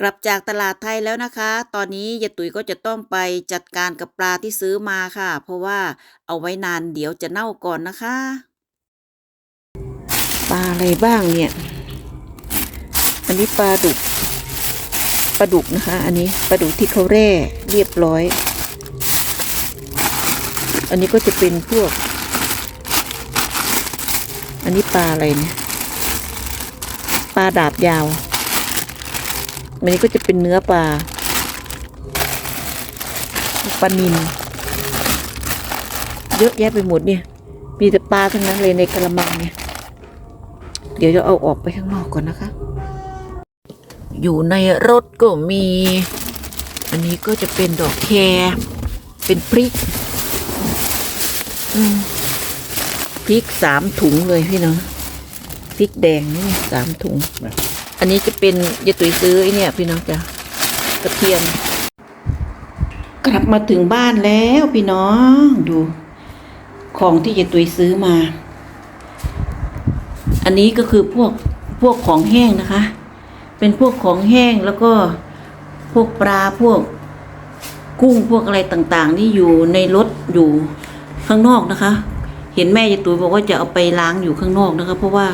กลับจากตลาดไทยแล้วนะคะ ตอนนี้ยายตุ๋ยก็จะต้องไปจัดการกับปลาที่ซื้อมาค่ะ เพราะว่าเอาไว้นานเดี๋ยวจะเน่าก่อนนะคะ ปลาอะไรบ้างเนี่ย อันนี้ปลาดุก ปลาดุกนะคะ อันนี้ปลาดุกที่เขาแร่เรียบร้อย อันนี้ก็จะเป็นพวก อันนี้ปลาอะไรเนี่ย ปลาดาบยาว อันนี้ก็จะเป็นเนื้อปลาปลานิลเยอะแยะไปหมดเนี่ย มีแต่ปลาทั้งนั้นเลยในกระมังเนี่ย เดี๋ยวจะเอาออกไปข้างนอกก่อนนะคะ อยู่ในรถก็มี อันนี้ก็จะเป็นดอกแครเป็นพริกพริกสามถุงเลยพี่น้องพริกแดงนี่สามถุง อันนี้จะเป็นยายตุ๋ยซื้อไอเนี่ย พี่น้องจ้ะกระเทียม กลับมาถึงบ้านแล้วพี่น้องดู ของที่ยายตุ๋ยซื้อมา อันนี้ก็คือพวกพวกของแห้งนะคะ เป็นพวกของแห้งแล้วก็พวกปลาพวกกุ้งพวกอะไรต่างๆที่อยู่ในรถอยู่ข้างนอกนะคะ เห็นแม่ยายตุ๋ยบอกว่าจะเอาไปล้างอยู่ข้างนอกนะคะ เพราะว่า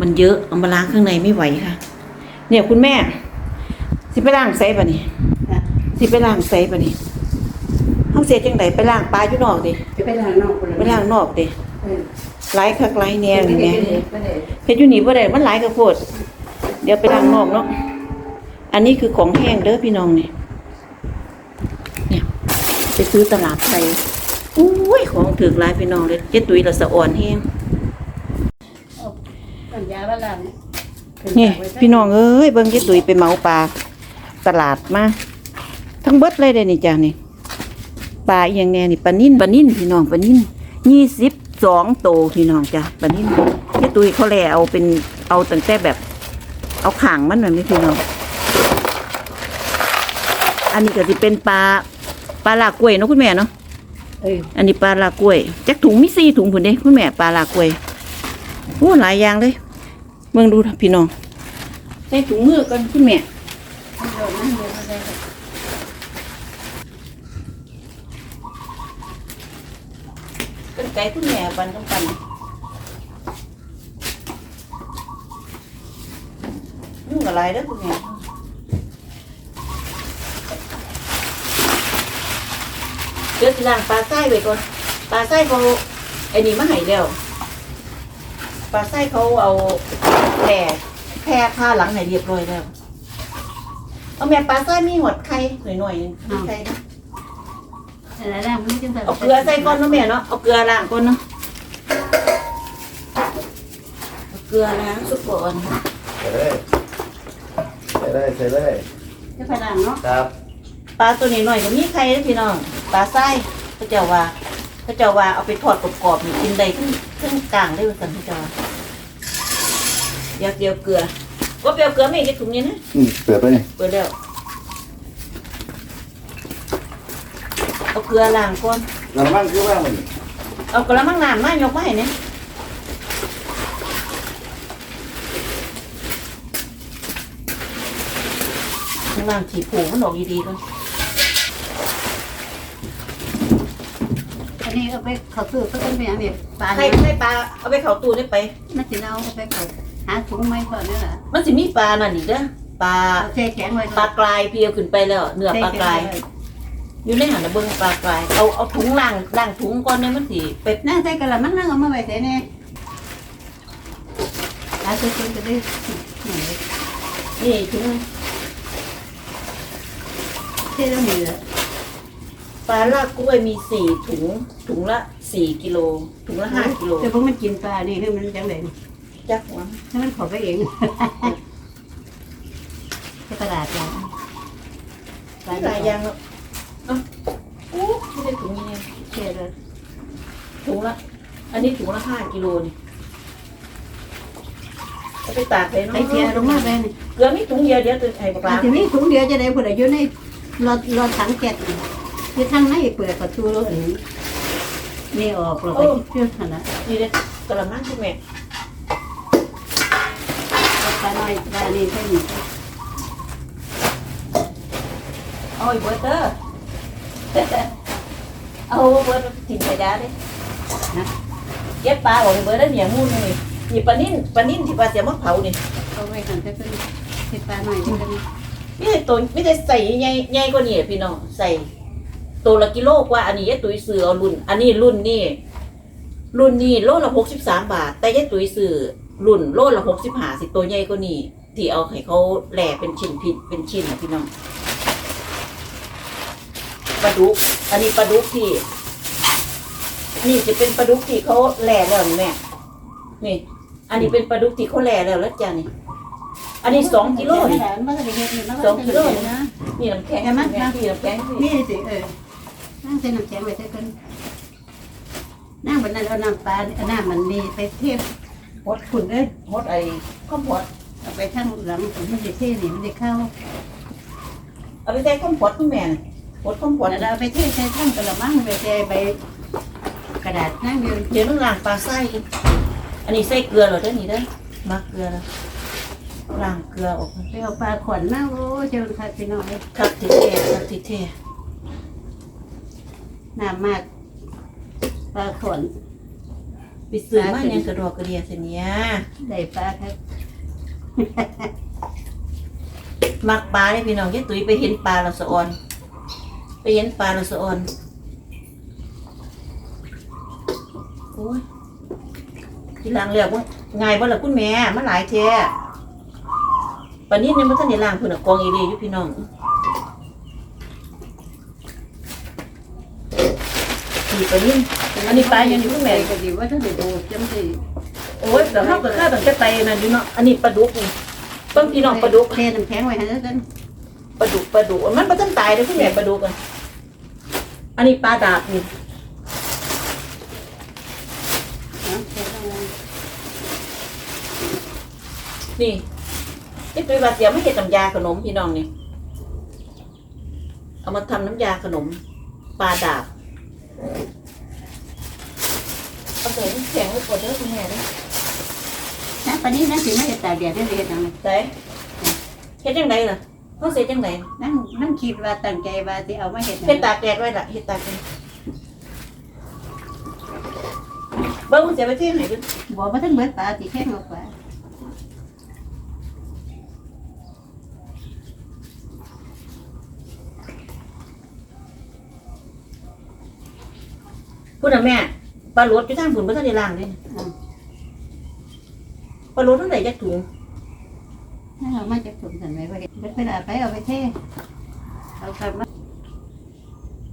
มันเยอะเอามาล้างข้างในไม่ไหวค่ะ เนี่ยคุณแม่ สิไปล้างไซปะนี่สิไปล้างไซปะนี่เฮาเสียจังไดไปล้างปลาอยู่นอกดิจะไปทางนอกคนละไปล้างนอกดิเออหลายคักหลายแหน่ไม่นี่ได้แหม่ไม่ได้เฮ็ดอยู่นี่บ่ได้มันหลายกระโพดเดี๋ยวไปล้างนอกเนาะอันนี้คือของแห้งเด้อพี่น้องนี่เนี่ยไปซื้อตลาดไทยอุ้ยของถึกหลายพี่น้องเลยเจ๊ตุ้ยละสะอ่อนแห้งปัญญาบ้านหลัง นี่พี่น้องเอ้ยเบิ่งเจ๊ตุ้ยไปเหมาปลาตลาดมาทั้งเบิดเลยเด้นี่จ้ะนี่ปลาอหย่างแน่นี่ปลานิ่นปลานิ่นพี่น้องปลานิ่นยี่สิบสองโตพี่น้องจ้ะปลานิ่นเจ๊ตุ้ยเขาแลเอาเป็นเอาตั้งแต่แบบ เอาข่างมันแบบนี้พี่น้องอันนี้ก็จะเป็นปลาปลาลากล้วยเนาะคุณแม่เนาะเอออันนี้ปลาลากล้วยจักถุงมีสี่ถุงผุนเด้คุณแม่ปลาลากล้วยโอ้หลายอย่างเลย เบิ่งดูนะพี่น้องใส่ถุงมือกันคุณแม่เป็นไก่คุณแม่ปันต้องปันนุ่งอะไรเด้อคุณแม่เดี๋ยวสิล้างปลาไส้ไว้ก่อนปลาไส้เขาไอ้นี่มาให้แล้วปลาไส้เขาเอา แพร่แพร่ผ้าหลังให้เรียบร้อยแล้วเอาแม่ปลาไส้มีหดไข่หน่อยๆนึงมีไข่นะอะไรนะมันจังเอาเกลือใส่ก่อนเนาะแม่เนาะเอาเกลือล้างก่อนเนาะเอาเกลือล้างสุกก่อนใส่เลยใส่เลยใส่เลยจะไปดังเนาะครับปลาตัวนี้หน่อยก็มีไข่นะพี่น้องปลาไส้พระเจ้าว่าพระเจ้าว่าเอาไปทอดกรอบๆนี่กินได้ทั้งทั้งกลางได้ว่าสันพระเจ้า ว่าเดี๋ยวเดียวเกลือก็เปรียวเกลือไม่ได้ถุงนี้นะอืมเปิดไปนี่เปิดแล้วเอาเกลือล้างก่อนเราบ้างคือว่างมันเอากระมังน้ำมายกมาให้เนี่ยข้างล่างฉีดผูมันออกดีๆก่อนอันนี้เอาไปเขาซื้อก็ต้องมีอันนี้ปลาให้ให้ปลาเอาไปเขาตู้ได้ไปน่าจะเอาไปเขาหาถุงไม้ก่อนนี่แหละมันสิมีปลานั่นอีกเด้อปลาเอาแช่แข็งไว้ปลากรายเพียวขึ้นไปแล้วเนื้อปลากราย อยู่ในหันนะเบิ่งปลากรายเอาเอาถุงล่างล่างถุงก่อนเนี่ยมันสิเป็ดน่าใส่กระมังนั่งเอามาไว้ใส่แน่หาซื้อจะได้นี่ถุงเท่ต้องมีเลยปลาลากกล้วยมีสี่ถุงถุงละสี่กิโลถุงละห้ากิโลแต่พวกมันกินปลานี่ให้มันจังเลย จักหวังให้มันขอไปเองไปตลาดจ้ะหลายอย่างแล้วเอ้าโอ้ไม่ได้ถุงนี้ไงเท่เลยถุงละ อันนี้ถุงละห้ากิโลนี่เอาไปตากเลยเนาะไอ้เทียลงมาไปนี่เกลือมีถุงเดียวเดี๋ยวจะให้ปลาทีนี้ถุงเดียวจะได้ผลอยู่ในรถรถถังแก๊สคือทางไหนเปิดประตูรถอันนี้นี่ออกเราไปเชื่อขนาดนี่เลยกระมังคุณแม่ปลา น้อยปลานี่ใช่ไหมเอาไอ้เบิร์ดเด้อเอาเบิร์ดถิ่นไข่ดาดินะเก็บปลาออกไอ้เบิร์ดได้เหนียวมูนเลยนี่ปลานิ่นปลานิ่นที่ปลาเสียมะเผานี่เอาไว้กันจะเป็นเห็ดปลาหน่อยจะเป็นไม่ใช่ตัวไม่ใช่ใส่ใหญ่ใหญ่กว่านี่พี่น้องใส่ตัวละกิโลกว่า อันนี้ยายตุ๋ยซื้อเอารุ่น อันนี้รุ่นนี่รุ่นนี่โลละหกสิบสามบาท แต่ยายตุ๋ยซื้อ รุ่นโลละหกสิบห้าสิตัวใหญ่กว่านี่ที่เอาให้เขาแหล่เป็นชิ้นผิดเป็นชิ้นนะพี่น้องปลาดุก อันนี้ปลาดุกที่อันนี้จะเป็นปลาดุกที่เขาแหล่แล้วนี่แม่นี่ อันนี้เป็นปลาดุกที่เขาแหล่แล้วแล้วจ้านี่ อันนี้สองกิโลนี่มันก็จะเห็ดมันสองกิโลนะนี่น้ำแข็งเห็นไหมแม่ที่น้ำแข็งสินี่สิเออนั่งเส้นน้ำแข็งไปเท่ากันนั่งบนนั้นเอาน้ำปลาเอาน้ำมันนี่ไปเทียบ หดขุนเลยหดไอ้ข้าวพดเอาไปทั้งหลังผมมันจะเท่นี่มันจะเข้า เอาไปใส่ข้าวพดคุณแม่น่ะหดข้าวพก่อดนเราไปเทใส่ทั้งกระมังไปใส่ใบกระดาษนั่งเดี๋ยวต้องล้างปลาไส้อันนี้ใส่เกลือเหรอเด้อนี่เด้อมักเกลือแล้วล้างเกลือออกไปเอาปลาขวัญมาโอ้เจ้าค่ะพี่น้องคักที่เท่คักที่เท่น้ำมากปลาขวัญ ไปซื้อมาเนี่ยงกระดอกกระเดียเสียเนี้ยได้ปลาครับมักปลาเลยพี่น้องยายตุ๋ยไปเห็นปลาเราสะออน ไปเห็นปลาเราสะออนโอ้ยทีหลังเรียกว่าไงายบ่ล่ะคุณแม่มันหลายแท้ปานนี้เนี่ยมันท่านได้ล้างเพิ่นน่ะกองอีเลีอยู่พี่น้อง นี่ปานนี้อันนี้ปลายังอยู่คุณแม่ก็ดีว่าถ้าได้ดูจำสิโอ้ยแต่ข้าวกับข้าวตั้งแต่ไตนั่นอยู่เนาะอันนี้ปลาดุกนี่เบิ่งพี่น้องปลาดุกเทน้ำแข็งไว้ให้แล้วกันปลาดุกปลาดุกมันบ่ทันตายเด้อคุณแม่ปลาดุกอะอันนี้ปลาดาบนี่เนาะเทลงมานี่นี่ตุ้ยว่าเสียไม่เฮ็ดน้ำยาขนมพี่น้องนี่เอามาทำน้ำยาขนมปลาดาบ เอาใส่น้ำแข็งไว้ก่อนเด้อคุณแม่เด้อนะปานนี้นั่นสิไม่ได้ตากแดดได้เลยจังเลยใส่เฮ็ดจังไดล่ะเฮาสิเฮ็ดจังไดนั่งนั่งคิดว่าตั้งใจว่าสิเอามาเฮ็ดเฮ็ดตากแดดไว้ล่ะเฮ็ดตากแดดเบิ่งมันสิเอาไปเทให้เบิ่งบอกว่าทั้งเบิดปลาสิแข็งออกไพุ่นน่ะแม่ปลาโลดอยู่ทางพุ่นบ่ทันได้ล้างเด้ปลาโลดเท่าไหร่จักถุงนั่งเอามาจากถุงสันไว้ว่าเฮ็ดเบิดเวลาไปเอาไปเทเอากลับมา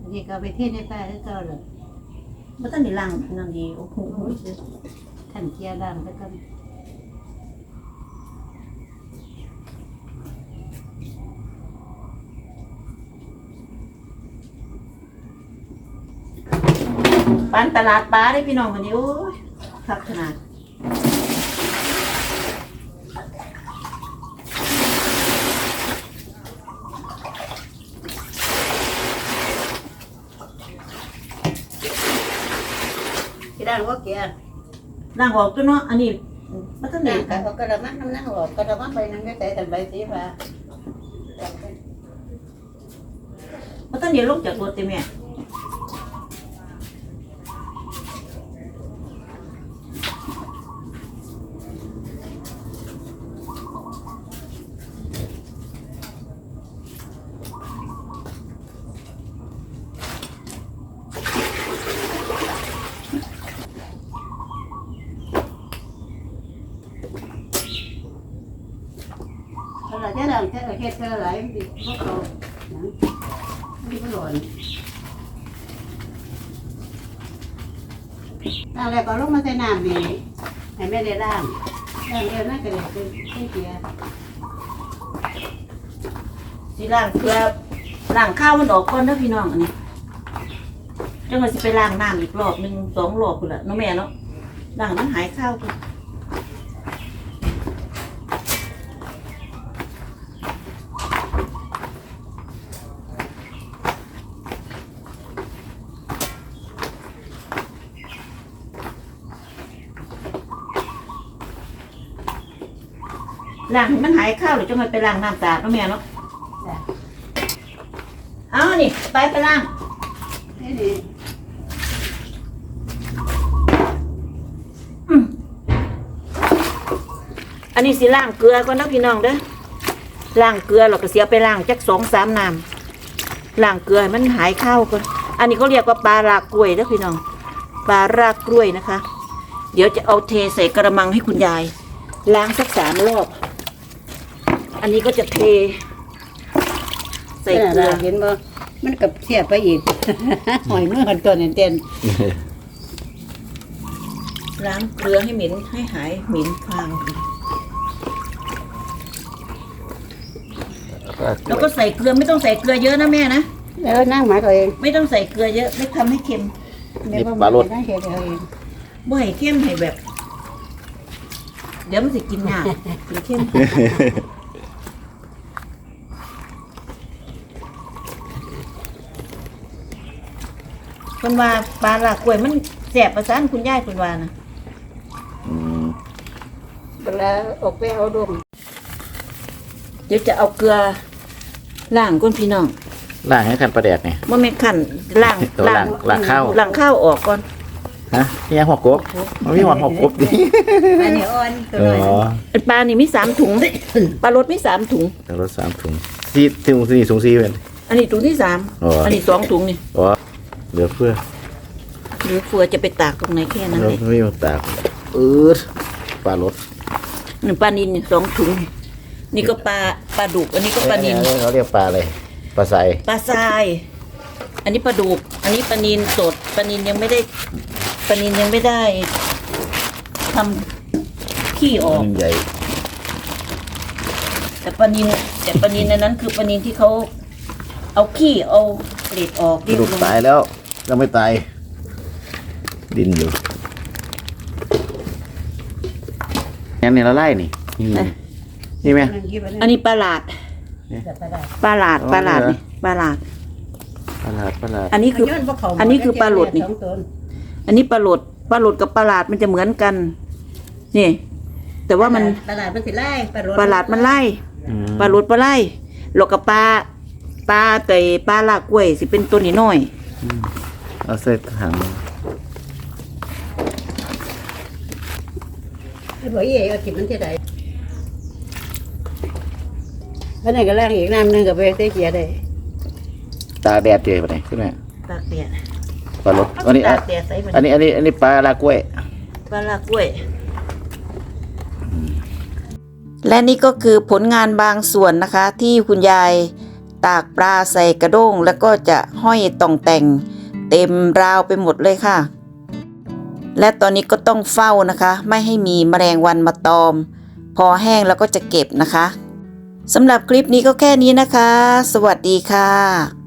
อันนี้ก็เอาไปเทในปลาแล้วก็เลยบ่ทันได้ล้างนั่นดีโอ้โหท่านเกียร์ล่างแล้วก็ ปานตลาดปลาได้พี่น้องวันนี้โอ้ยคักขนาดที่ด้านว่าเกียร์ล้างออกตัวเนาะอันนี้บ่ทันได้นั่งกับเอากระมังน้ำนั่งออกกระมังไปนั่งก็ใส่แต่ใบสีฟ้าบ่ทันได้ลงจากรถติแม่ เราจะดังจะเฮ็ดเท่าไหร่ดิพวกเขาไม่ก็หล่นตั้งแล้วก็ลงมาใส่น้ำนี่ให้แม่ได้ล่างล่างเดียวนั่นก็เลยเป็นเกียร์สิล้างเพื่อล้างข้าวมันออกก่อนเด้อพี่น้องอันนี้จังว่าสิไปล้างน้ำอีกรอบหนึ่งสองรอบพุ่นล่ะเนาะแม่เนาะล้างมันหายข้าวพุ่น ล้างให้มันหายข้าวหรือจังว่าไปล้างน้ำสะอาดเนาะแม่เนาะจ้ะเอานี่ไปไปล่างนี่นี่อันนี้สิล่างเกลือก่อนนะพี่น้องเด้อล่างเกลือเราก็เสียไปล่างจักสองสามน้ำล่างเกลือให้มันหายข้าวก่อนอันนี้เขาเรียกว่าปลารากกล้วยนะพี่น้องปลารากกล้วยนะคะ เดี๋ยวจะเอาเทใส่กระมังให้คุณยาย ล้างสักสามรอบ อันนี้ก็จะเท ใส่เกลือเห็นบ่มันกับเสียบไปอีก หอยมือกันตัวเต้นล้างเกลือให้เหม็นให้หายเหม็นฟางแล้วก็ใส่เกลือไม่ต้องใส่เกลือเยอะนะแม่นะๆแล้วนั่งหมายตัวเองไม่ต้องใส่เกลือเยอะไม่ทำให้เค็มแม่ว่ามันได้เฮ็ดเอาเองบ่ให้เข้มให้แบบ เดี๋ยวมันสิกินยากกินเข้ม คนว่าปลาหลากกล้วยมันแสบประสานคุณยายคุณว่านะอืมเวลาออกไปเอาดมเดี๋ยวจะเอาเกลือล้างก้นพี่น้องล่างให้ขันประแดกเนี่ยว่าแม่นขั้นล้างตัวล้างล้างข้าว ล้างข้าวออกก่อนฮะนี่ยังหัวกบมันมีหัวหัวกบดิอันนี้อ่อนตัวอ๋น้อยอปลานี่มีสามถุงปลารสมีสามถุง แต่รถสามถุงสี่ถุงสี่ถุงสี่เป็น อันนี้ถุงที่สามอ๋ออัอันนี้สองถุงนี่อ๋อ เหลือเพื่อหรือเฟือจะไปตากตรงไหนแค่นั้นเราเองไม่มีตากอืดปลารถนี่ปลานินนี่สองถุง นี่ก็ปลาปลาดุก อันนี้ก็ปลานิน เอ้ยเขาเรียกปลาอะไรปลาใสปลาทราย อันนี้ปลาดุก อันนี้ปลานินสดปลานินยังไม่ได้ปลานินยังไม่ได้ทำขี้ออก มันใหญ่แต่ปลานินแต่ปลานินในนั้นคือปลานินที่เขาเอาขี้เอาเกล็ดออกกระดูกตายแล้ว ยังไม่ตาย ดินอยู่งั้นนี่เราไล่นี่นี่นี่ไหมนั่งกินไปอันนี้ปลาหลาดจะไปได้ปลาหลาดอ๋อปลาหลาดเหรอนี่ปลาหลาดปลาหลาดปลาหลาดอันนี้คือย้บ่เข้ามาอันนี้คือปลาหลุดนี่สองตัวอันนี้ปลาหลดปลาหลดกับปลาหลาดมันจะเหมือนกัน นี่ แต่ว่ามันตลาดมันสิไล่ปลาหลุดปลาหลาดมันไล่อืมปลาหลดปลาไล่หลอกกับปลาปลาไก่ปลาลากกล้วยสิเป็นตัวนี้น้อย เอาเส้นถังไอ้บ่เอ๋เอากินมันที่ใดอันนั้นก็ล้างอีกน้ำหนึงก็ไปใส่เกียร์ได้ตากแดดเจ๋ไปไหนขึ้นไหมตากแดดปลารถอันนี้ตากแดดใส่มันอันนี้อันนี้อันนี้ปลาลากล้วย ปลาลากกล้วย และนี่ก็คือผลงานบางส่วนนะคะ ที่คุณยายตากปลาใส่กระด้งแล้วก็จะห้อยต่องแต่ง เต็มราวไปหมดเลยค่ะ และตอนนี้ก็ต้องเฝ้านะคะ ไม่ให้มีแมลงวันมาตอม พอแห้งแล้วก็จะเก็บนะคะสำหรับคลิปนี้ก็แค่นี้นะคะ สวัสดีค่ะ